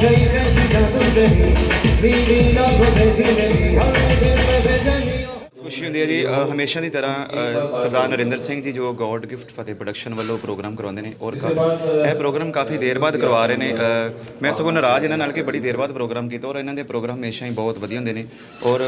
गई गई जादू गई ਖੁਸ਼ੀ ਹੁੰਦੀ ਹੈ ਜੀ ਹਮੇਸ਼ਾ ਦੀ ਤਰ੍ਹਾਂ ਸਰਦਾਰ ਨਰਿੰਦਰ ਸਿੰਘ ਜੀ ਜੋ ਗੋਡ ਗਿਫਟ ਫਤਿਹ ਪ੍ਰੋਡਕਸ਼ਨ ਵੱਲੋਂ ਪ੍ਰੋਗਰਾਮ ਕਰਵਾਉਂਦੇ ਨੇ ਔਰ ਇਹ ਪ੍ਰੋਗਰਾਮ ਕਾਫੀ ਦੇਰ ਬਾਅਦ ਕਰਵਾ ਰਹੇ ਨੇ ਮੈਂ ਸਗੋਂ ਨਾਰਾਜ਼ ਇਹਨਾਂ ਨਾਲ ਕਿ ਬੜੀ ਦੇਰ ਬਾਅਦ ਪ੍ਰੋਗਰਾਮ ਕੀਤਾ ਔਰ ਇਹਨਾਂ ਦੇ ਪ੍ਰੋਗਰਾਮ ਹਮੇਸ਼ਾ ਹੀ ਬਹੁਤ ਵਧੀਆ ਹੁੰਦੇ ਨੇ ਔਰ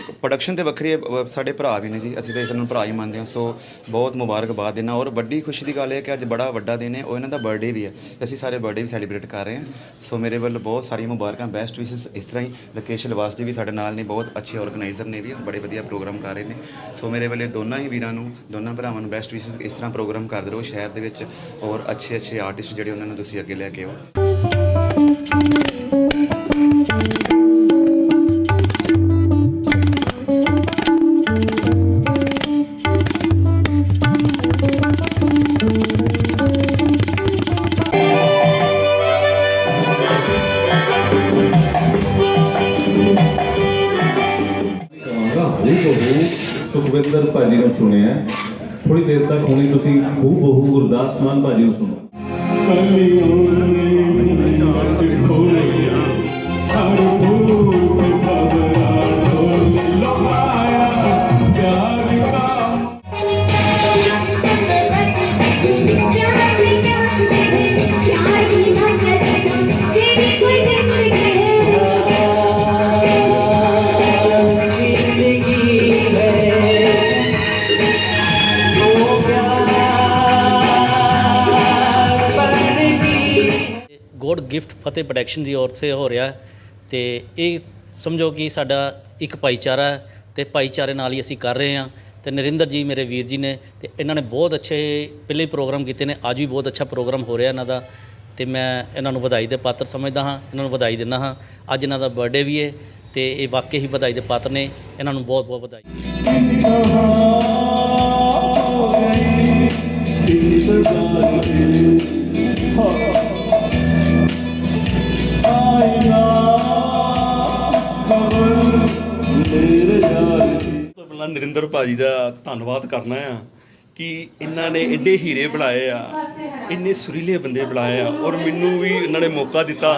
ਪ੍ਰੋਡਕਸ਼ਨ ਤੇ ਵੱਖਰੀ ਹੈ, ਸਾਡੇ ਭਰਾ ਵੀ ਨੇ ਜੀ ਅਸੀਂ ਤਾਂ ਇਹਨਾਂ ਨੂੰ ਭਰਾ ਹੀ ਮੰਨਦੇ ਹਾਂ। ਸੋ ਬਹੁਤ ਮੁਬਾਰਕਬਾਦ ਦੇਣਾ। ਔਰ ਵੱਡੀ ਖੁਸ਼ੀ ਦੀ ਗੱਲ ਇਹ ਹੈ ਕਿ ਅੱਜ ਬੜਾ ਵੱਡਾ ਦਿਨ ਹੈ। ਉਹ ਇਹਨਾਂ ਦਾ ਬਰਥਡੇ ਵੀ ਹੈ। ਤੇ ਅਸੀਂ ਸਾਰੇ ਬਰਥਡੇ ਵੀ ਸੈਲੀਬ੍ਰੇਟ ਕਰ ਰਹੇ ਹਾਂ। ਸੋ ਮੇਰੇ ਵੱਲ ਬਹੁਤ ਸਾਰੀਆਂ ਮੁਬਾਰਕਾਂ ਬੈਸਟ ਵਿਸ਼ੇਸ ਇਸ ਤਰ੍ਹਾਂ ਹੀ ਰਕੇਸ਼ ਲਵਾਸ ਜੀ ਵੀ ਸਾਡੇ ਨਾਲ ਨੇ। ਬਹੁਤ ਅੱਛੇ ਆਰਗੇਨਾਈਜ਼ਰ ਨੇ ਵੀ ਬੜੇ ਵਧੀਆ ਪ੍ਰੋਗਰਾਮ ਕਰ ਰਹੇ ਨੇ। ਸੋ ਮੇਰੇ ਵੱਲੇ ਦੋਨਾਂ ਹੀ ਵੀਰਾਂ ਨੂੰ ਦੋਨਾਂ ਭਰਾਵਾਂ ਨੂੰ ਬੈਸਟ ਵਿਸ਼ੇਸ ਇਸ ਤਰ੍ਹਾਂ ਪ੍ਰੋਗਰਾਮ ਕਰਦੇ ਰਹੋ ਸ਼ਹਿਰ ਦੇ ਵਿੱਚ। ਔਰ ਅੱਛੇ ਅੱਛੇ ਆਰਟਿਸਟ ਜਿਹੜੇ ਉਹਨਾਂ ਨੂੰ ਤੁਸੀਂ ਅੱਗੇ ਲੈ ਕੇ ਆਓ। ਸੁਖਵਿੰਦਰ ਭਾਜੀ ਨੂੰ ਸੁਣਿਆ। ਥੋੜੀ ਦੇਰ ਤੱਕ ਹੁਣੇ ਤੁਸੀਂ ਹੂ ਬਹੂ ਗੁਰਦਾਸ ਮਾਨ ਭਾਜੀ ਨੂੰ ਸੁਣੋ। ਕਲੀਆਂ ਨੇ ਗੋਡ ਗਿਫਟ ਫਤਿਹ ਪ੍ਰੋਡਕਸ਼ਨ ਦੀ ਔਰ ਸੇ ਹੋ ਰਿਹਾ ਹੈ। ਤੇ ਇਹ ਸਮਝੋ ਕਿ ਸਾਡਾ ਇੱਕ ਭਾਈਚਾਰਾ ਹੈ ਤੇ ਭਾਈਚਾਰੇ ਨਾਲ ਹੀ ਅਸੀਂ ਕਰ ਰਹੇ ਹਾਂ। ਤੇ ਨਰਿੰਦਰ ਜੀ ਮੇਰੇ ਵੀਰ ਜੀ ਨੇ ਤੇ ਇਹਨਾਂ ਨੇ ਬਹੁਤ ਅੱਛੇ ਪਹਿਲੇ ਹੀ ਪ੍ਰੋਗਰਾਮ ਕੀਤੇ ਨੇ, ਅੱਜ ਵੀ ਬਹੁਤ ਅੱਛਾ ਪ੍ਰੋਗਰਾਮ ਹੋ ਰਿਹਾ ਇਹਨਾਂ ਦਾ। ਤੇ ਮੈਂ ਇਹਨਾਂ ਨੂੰ ਵਧਾਈ ਦੇ ਪਾਤਰ ਸਮਝਦਾ ਹਾਂ, ਇਹਨਾਂ ਨੂੰ ਵਧਾਈ ਦਿੰਦਾ ਹਾਂ। ਅੱਜ ਇਹਨਾਂ ਦਾ ਬਰਥਡੇ ਵੀ ਹੈ ਤੇ ਇਹ ਵਾਕਈ ਹੀ ਵਧਾਈ ਦੇ ਪਾਤਰ ਨੇ, ਇਹਨਾਂ ਨੂੰ ਬਹੁਤ ਬਹੁਤ ਵਧਾਈ। ਪਹਿਲਾਂ ਨਰਿੰਦਰ ਭਾਜੀ ਦਾ ਧੰਨਵਾਦ ਕਰਨਾ ਆ ਕਿ ਇਹਨਾਂ ਨੇ ਐਡੇ ਹੀਰੇ ਬਣਾਏ ਆ, ਇੰਨੇ ਸੁਰੀਲੇ ਬੰਦੇ ਬਣਾਏ ਆ ਔਰ ਮੈਨੂੰ ਵੀ ਇਹਨਾਂ ਨੇ ਮੌਕਾ ਦਿੱਤਾ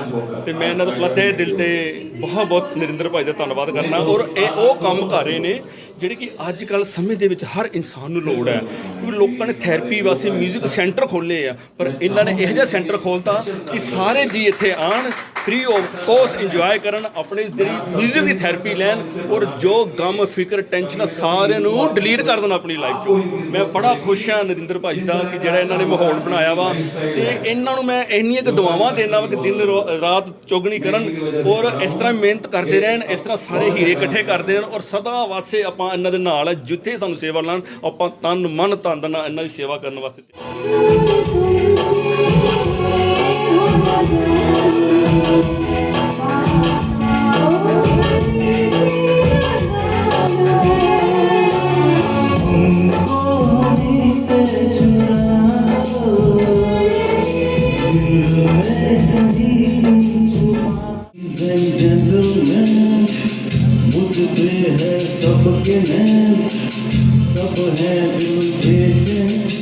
ਤੇ ਮੈਂ ਇਹਨਾਂ ਦਾ ਪਲਤੇ ਦਿਲ ਤੇ ਬਹੁਤ ਬਹੁਤ ਨਰਿੰਦਰ ਭਾਜੀ ਦਾ ਧੰਨਵਾਦ ਕਰਨਾ ਔਰ ਇਹ ਉਹ ਕੰਮ ਕਰ ਰਹੇ ਨੇ ਜਿਹੜੇ ਕਿ ਅੱਜ ਕੱਲ ਸਮੇਂ ਦੇ ਵਿੱਚ ਹਰ ਇਨਸਾਨ ਨੂੰ ਲੋੜ ਹੈ ਕਿਉਂਕਿ ਲੋਕਾਂ ਨੇ ਥੈਰੇਪੀ ਵਾਸਤੇ 뮤직 ਸੈਂਟਰ ਖੋਲੇ ਆ, ਪਰ ਇਹਨਾਂ ਨੇ ਇਹੋ ਜਿਹਾ ਸੈਂਟਰ ਖੋਲਤਾ ਕਿ ਸਾਰੇ ਜੀ ਇੱਥੇ ਆਣ ਫ੍ਰੀ ਆਫ ਕੋਸਟ ਇੰਜੋਏ ਕਰਨ, ਆਪਣੀ ਜਿਹੜੀ ਮਿਊਜ਼ਿਕ ਦੀ ਥੈਰੇਪੀ ਲੈਣ ਔਰ ਜੋ ਗਮ, ਫਿਕਰ ਟੈਨਸ਼ਨ ਸਾਰੇ ਨੂੰ ਡਿਲੀਟ ਕਰ ਦੇਣਾ ਆਪਣੀ ਲਾਈਫ ਚੋਂ। ਮੈਂ ਬੜਾ ਖੁਸ਼ ਹਾਂ ਨਰਿੰਦਰ ਭਾਈ ਦਾ ਕਿ ਜਿਹੜਾ ਇਹਨਾਂ ਨੇ ਮਾਹੌਲ ਬਣਾਇਆ ਵਾ ਤੇ ਇਹਨਾਂ ਨੂੰ ਮੈਂ ਇੰਨੀਆਂ ਕਿ ਦੁਆਵਾਂ ਦੇਣਾ ਵਾ ਕਿ ਦਿਨ ਰਾਤ ਚੋਗਣੀ ਕਰਨ ਔਰ ਇਸ ਤਰ੍ਹਾਂ ਮਿਹਨਤ ਕਰਦੇ ਰਹਿਣ, ਇਸ ਤਰ੍ਹਾਂ ਸਾਰੇ ਹੀਰੇ ਇਕੱਠੇ ਕਰਦੇ ਰਹਿਣ ਔਰ ਸਦਾ ਵਾਸਤੇ ਆਪਾਂ ਇਹਨਾਂ ਦੇ ਨਾਲ ਜਿੱਥੇ ਸਾਨੂੰ ਸੇਵਾ ਲੈਣ, ਆਪਾਂ ਤਨ, ਮਨ, ਤਨ ਨਾਲ ਇਹਨਾਂ ਦੀ ਸੇਵਾ ਕਰਨ ਵਾਸਤੇ सब है दिल भेजे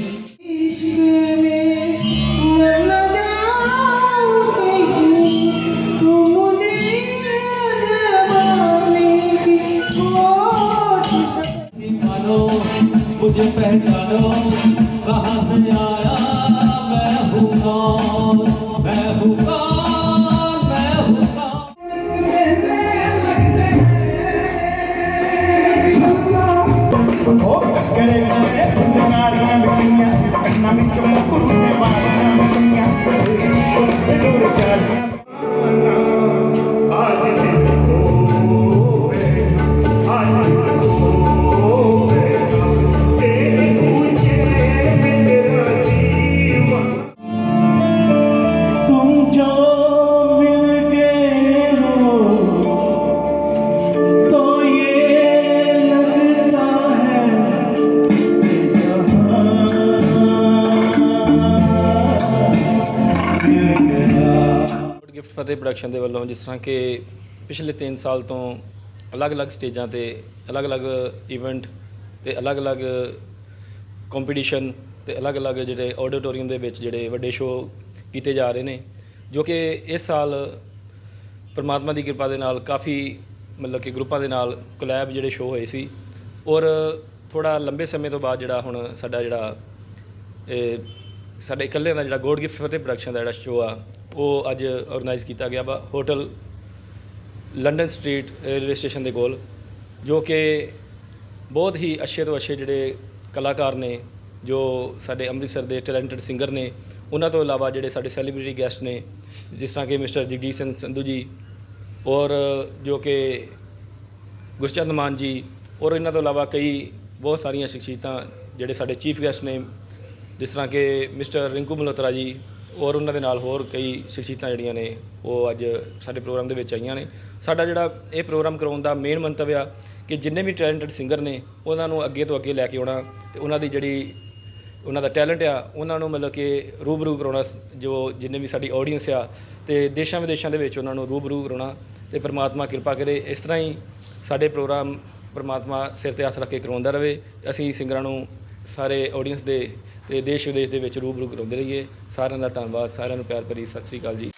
জানো কহাঁ ਫਤਿਹ ਪ੍ਰੋਡਕਸ਼ਨ ਦੇ ਵੱਲੋਂ ਜਿਸ ਤਰ੍ਹਾਂ ਕਿ ਪਿਛਲੇ 3 ਸਾਲ ਤੋਂ ਅਲੱਗ-ਅਲੱਗ ਸਟੇਜਾਂ ਤੇ ਅਲੱਗ-ਅਲੱਗ ਇਵੈਂਟ ਤੇ ਅਲੱਗ-ਅਲੱਗ ਕੰਪੀਟੀਸ਼ਨ ਤੇ ਅਲੱਗ-ਅਲੱਗ ਜਿਹੜੇ ਆਡੀਟੋਰੀਅਮ ਦੇ ਵਿੱਚ ਜਿਹੜੇ ਵੱਡੇ ਸ਼ੋਅ ਕੀਤੇ ਜਾ ਰਹੇ ਨੇ, ਜੋ ਕਿ ਇਸ ਸਾਲ ਪਰਮਾਤਮਾ ਦੀ ਕਿਰਪਾ ਦੇ ਨਾਲ ਕਾਫੀ ਮਤਲਬ ਕਿ ਗਰੁੱਪਾਂ ਦੇ ਨਾਲ ਕੋਲੈਬ ਜਿਹੜੇ ਸ਼ੋਅ ਹੋਏ ਸੀ ਔਰ ਥੋੜਾ ਲੰਬੇ ਸਮੇਂ ਤੋਂ ਬਾਅਦ ਜਿਹੜਾ ਹੁਣ ਸਾਡਾ ਜਿਹੜਾ ਸਾਡੇ ਇਕੱਲੇ ਦਾ ਜਿਹੜਾ ਗੋਡ ਗਿਫਟ ਫਤਿਹ ਪ੍ਰੋਡਕਸ਼ਨ ਦਾ ਜਿਹੜਾ ਸ਼ੋਅ ਆ ਉਹ ਅੱਜ ਆਰਗੇਨਾਈਜ਼ ਕੀਤਾ ਗਿਆ ਵਾ, hotel London Street railway station ਦੇ ਕੋਲ, ਜੋ ਕਿ ਬਹੁਤ ਹੀ ਅੱਛੇ ਤੋਂ ਅੱਛੇ ਜਿਹੜੇ ਕਲਾਕਾਰ ਨੇ, ਜੋ ਸਾਡੇ ਅੰਮ੍ਰਿਤਸਰ ਦੇ ਟੈਲੈਂਟਡ ਸਿੰਗਰ ਨੇ, ਉਹਨਾਂ ਤੋਂ ਇਲਾਵਾ ਜਿਹੜੇ ਸਾਡੇ ਸੈਲੀਬ੍ਰਿਟੀ ਗੈਸਟ ਨੇ, ਜਿਸ ਤਰ੍ਹਾਂ ਕਿ ਮਿਸਟਰ ਜਗਜੀਤ ਸਿੰਘ ਸੰਧੂ ਜੀ ਔਰ ਜੋ ਕਿ ਗੁਰਚਰਨ ਮਾਨ ਜੀ ਔਰ ਇਹਨਾਂ ਤੋਂ ਇਲਾਵਾ ਕਈ ਬਹੁਤ ਸਾਰੀਆਂ ਸ਼ਖਸੀਅਤਾਂ ਜਿਹੜੇ ਸਾਡੇ ਚੀਫ ਗੈਸਟ ਨੇ, ਜਿਸ ਤਰ੍ਹਾਂ ਕਿ ਮਿਸਟਰ ਰਿੰਕੂ ਮਲਹੋਤਰਾ ਜੀ ਔਰ ਉਹਨਾਂ ਦੇ ਨਾਲ ਹੋਰ ਕਈ ਸ਼ਖਸੀਅਤਾਂ ਜਿਹੜੀਆਂ ਨੇ, ਉਹ ਅੱਜ ਸਾਡੇ ਪ੍ਰੋਗਰਾਮ ਦੇ ਵਿੱਚ ਆਈਆਂ ਨੇ। ਸਾਡਾ ਜਿਹੜਾ ਇਹ ਪ੍ਰੋਗਰਾਮ ਕਰਾਉਣ ਦਾ ਮੇਨ ਮੰਤਵ ਆ ਕਿ ਜਿੰਨੇ ਵੀ ਟੈਲੈਂਟਡ ਸਿੰਗਰ ਨੇ, ਉਹਨਾਂ ਨੂੰ ਅੱਗੇ ਤੋਂ ਅੱਗੇ ਲੈ ਕੇ ਆਉਣਾ ਤੇ ਉਹਨਾਂ ਦੀ ਜਿਹੜੀ ਉਹਨਾਂ ਦਾ ਟੈਲੈਂਟ ਆ, ਉਹਨਾਂ ਨੂੰ ਮਤਲਬ ਕਿ ਰੂਬਰੂ ਕਰਾਉਣਾ ਜੋ ਜਿੰਨੇ ਵੀ ਸਾਡੀ ਆਡੀਅנס ਆ ਤੇ ਦੇਸ਼ਾਂ ਵਿਦੇਸ਼ਾਂ ਦੇ ਵਿੱਚ ਉਹਨਾਂ ਨੂੰ ਰੂਬਰੂ ਕਰਾਉਣਾ ਤੇ ਪ੍ਰਮਾਤਮਾ ਕਿਰਪਾ ਕਰੇ। ਇਸ ਤਰ੍ਹਾਂ ਹੀ ਸਾਡੇ ਪ੍ਰੋਗਰਾਮ ਪ੍ਰਮਾਤਮਾ ਸਿਰ ਤੇ ਹੱਥ ਰੱਖ ਕੇ ਕਰਵਾਉਂਦਾ ਰਵੇ ਅਸੀਂ ਸਿੰਗਰਾਂ ਨੂੰ ਸਾਰੇ ਆਡੀਅנס ਦੇ, ਤੇ ਦੇਸ਼ ਵਿਦੇਸ਼ ਦੇ ਵਿੱਚ ਰੂਬਰੂ ਕਰਾਉਂਦੇ ਰਹੀਏ। ਸਾਰਿਆਂ ਦਾ ਧੰਨਵਾਦ, ਸਾਰਿਆਂ ਨੂੰ ਪਿਆਰ ਭਰੀ ਸਤਿ ਸ੍ਰੀ ਅਕਾਲ ਜੀ।